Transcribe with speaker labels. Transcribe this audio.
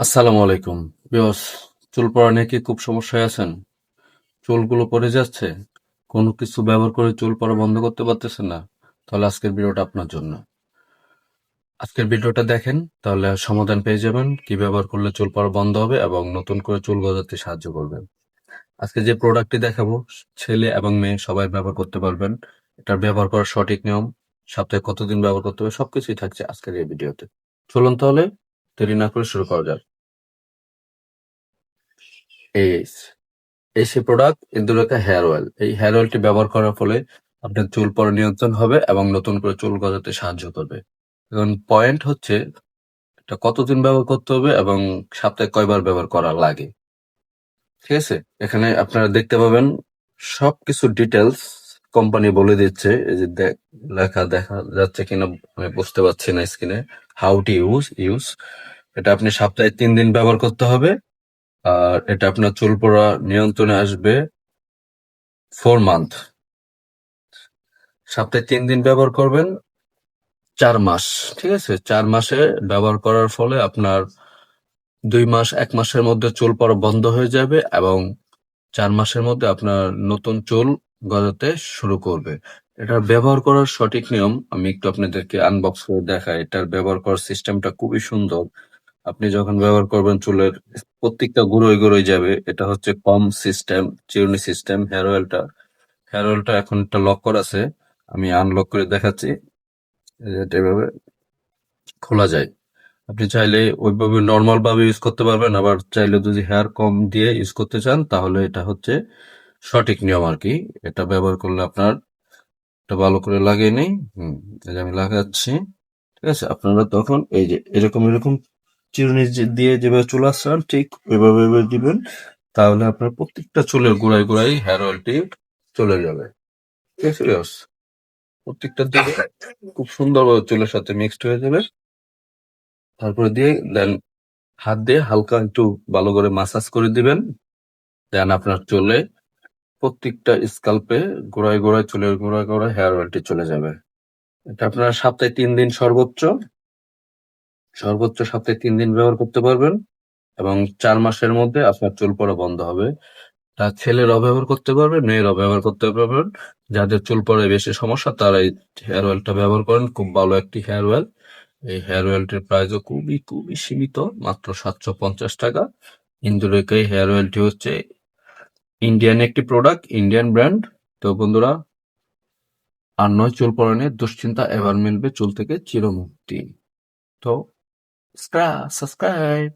Speaker 1: আসসালামু আলাইকুম। বিয়স চুল পড়া নিয়ে কি খুব সমস্যায় আছেন? চুলগুলো পড়ে যাচ্ছে। কোনো কিছু ব্যবহার করে চুল পড়া বন্ধ করতে পারতেছেন না। তাহলে আজকের ভিডিওটা আপনার জন্য। আজকের ভিডিওটা দেখেন, তাহলে সমাধান পেয়ে যাবেন কি ব্যবহার করলে চুল পড়া বন্ধ হবে এবং নতুন করে চুল গজাতে সাহায্য করবে আজকে যে প্রোডাক্টটি দেখাবো, ছেলে এবং মেয়ে সবাই ব্যবহার করতে পারবেন। এটার ব্যবহার করার সঠিক নিয়ম, সপ্তাহে কতদিন ব্যবহার করতে হবে, সবকিছুই থাকছে আজকের এই ভিডিওতে। চলুন তাহলে দেরি না করে শুরু করা যাক। এই সেই প্রোডাক্ট ইন্দুরেখা হেয়ার অয়েল এই হেয়ার অয়েলটি ব্যবহার করার ফলে আপনার চুল পড়া নিয়ন্ত্রণ হবে এবং নতুন করে চুল গজাতে সাহায্য করবে। এখন পয়েন্ট হচ্ছে, এটা কতদিন ব্যবহার করতে হবে এবং সপ্তাহে কয়বার ব্যবহার করা লাগে? ঠিক আছে? এখানে আপনারা দেখতে পাবেন সবকিছু ডিটেলস কোম্পানি বলে দিচ্ছে, এই যে লেখা দেখা যাচ্ছে কিনা, আমি বুঝতে পারছি না স্ক্রিনে হাউ টু ইউজ ইউজ এটা আপনি সপ্তাহে তিন দিন ব্যবহার করতে হবে, আর এটা আপনার চুল পড়া নিয়ন্ত্রণে আসবে ফোর মান্থ সপ্তাহে তিন দিন ব্যবহার করবেন, চার মাস, ঠিক আছে? চার মাসে ব্যবহার করার ফলে আপনার দুই মাস, এক মাসের মধ্যে চুল পড়া বন্ধ হয়ে যাবে এবং চার মাসের মধ্যে আপনার নতুন চুল গজাতে শুরু করবে। এটার ব্যবহার করার সঠিক নিয়ম আমি একটু আপনাদেরকে আনবক্স করে দেখাই। এটার ব্যবহার করার সিস্টেমটা খুবই সুন্দর। আপনি যখন ব্যবহার করবেন, চুলের প্রত্যেকটা গুঁড়োয় গুঁড়োয় যাবে। এটা হচ্ছে কম সিস্টেম, চিরুনি সিস্টেম, হেয়ার অয়েলটা। হেয়ার অয়েলটা এখন একটা লক করা আছে। আমি আনলক করে দেখাচ্ছি। এটা এভাবে খোলা যায়। আপনি চাইলে ওইভাবে নর্মাল ভাবে ইউজ করতে পারবেন। আবার চাইলে যদি হেয়ার কম দিয়ে ইউজ করতে চান, তাহলে এটা হচ্ছে সঠিক নিয়ম আর কি। এটা ব্যবহার করলে আপনার এটা ভালো করে লাগিয়ে নেই। হুম, এই আমি লাগাচ্ছি, ঠিক আছে? আপনারা তখন এই যে এরকম এরকম চিরুনি দিয়ে যেভাবে চুল আসছেন ঠিক ওইভাবে ওইভাবে দিবেন, তাহলে আপনার প্রত্যেকটা চুলের গোড়ায় গোড়ায় হেয়ার অয়েলটি চলে যাবে। ঠিক আছে? প্রত্যেকটা দিকে খুব সুন্দরভাবে চুলের সাথে মিক্সড হয়ে যাবে। তারপরে দিয়ে দেন হাত দিয়ে হালকা একটু ভালো করে মাসাজ করে দিবেন। দেন আপনার চুলে প্রত্যেকটা স্কাল্পে গোড়ায় গোড়ায় চুলের গোড়ায় গোড়ায় হেয়ার অয়েলটি চলে যাবে। এটা আপনারা সপ্তাহে তিন দিন সর্বোচ্চ সর্বোচ্চ সপ্তাহে তিন দিন ব্যবহার করতে পারবেন এবং চার মাসের মধ্যে আপনার চুল পড়া বন্ধ হবে। তা ছেলেরাও ব্যবহার করতে পারবে মেয়েরাও ব্যবহার করতে পারবেন। যাদের চুল পড়ায় বেশি সমস্যা, তারা এই হেয়ার অয়েলটা ব্যবহার করেন। খুব ভালো একটি হেয়ার অয়েল এই হেয়ার অয়েলটির প্রাইসও খুবই খুবই সীমিত, মাত্র সাতশো পঞ্চাশ টাকা। ইন্দুরেকা হেয়ার অয়েলটি হচ্ছে ইন্ডিয়ান একটি প্রোডাক্ট ইন্ডিয়ান ব্র্যান্ড তো বন্ধুরা, আর নয় চুল পরনে দুশ্চিন্তা এবার মিলবে চুল থেকে চিরমুক্তি। তো সাবস্ক্রাইব